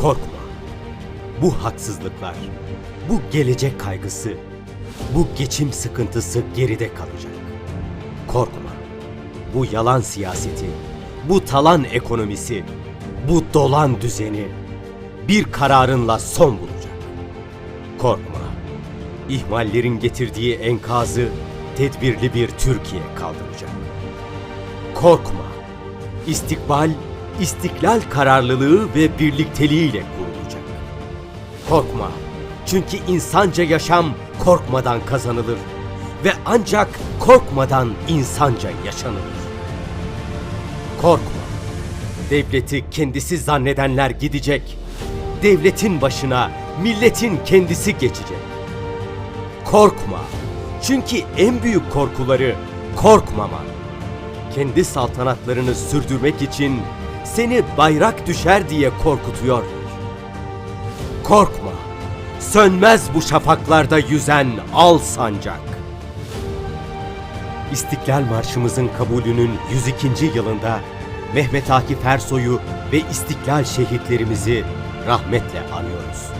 Korkma. Bu haksızlıklar, bu gelecek kaygısı, bu geçim sıkıntısı geride kalacak. Korkma. Bu yalan siyaseti, bu talan ekonomisi, bu dolan düzeni bir kararınla son bulacak. Korkma. İhmallerin getirdiği enkazı tedbirli bir Türkiye kaldıracak. Korkma. İstikbal, istiklal kararlılığı ve birlikteliğiyle kurulacak. Korkma. Çünkü insanca yaşam korkmadan kazanılır ve ancak korkmadan insanca yaşanılır. Korkma. Devleti kendisi zannedenler gidecek. Devletin başına milletin kendisi geçecek. Korkma. Çünkü en büyük korkuları korkmaman. Kendi saltanatlarını sürdürmek için seni bayrak düşer diye korkutuyor. Korkma. Sönmez bu şafaklarda yüzen al sancak. İstiklal Marşımızın kabulünün 102. yılında Mehmet Akif Ersoy'u ve İstiklal şehitlerimizi rahmetle anıyoruz.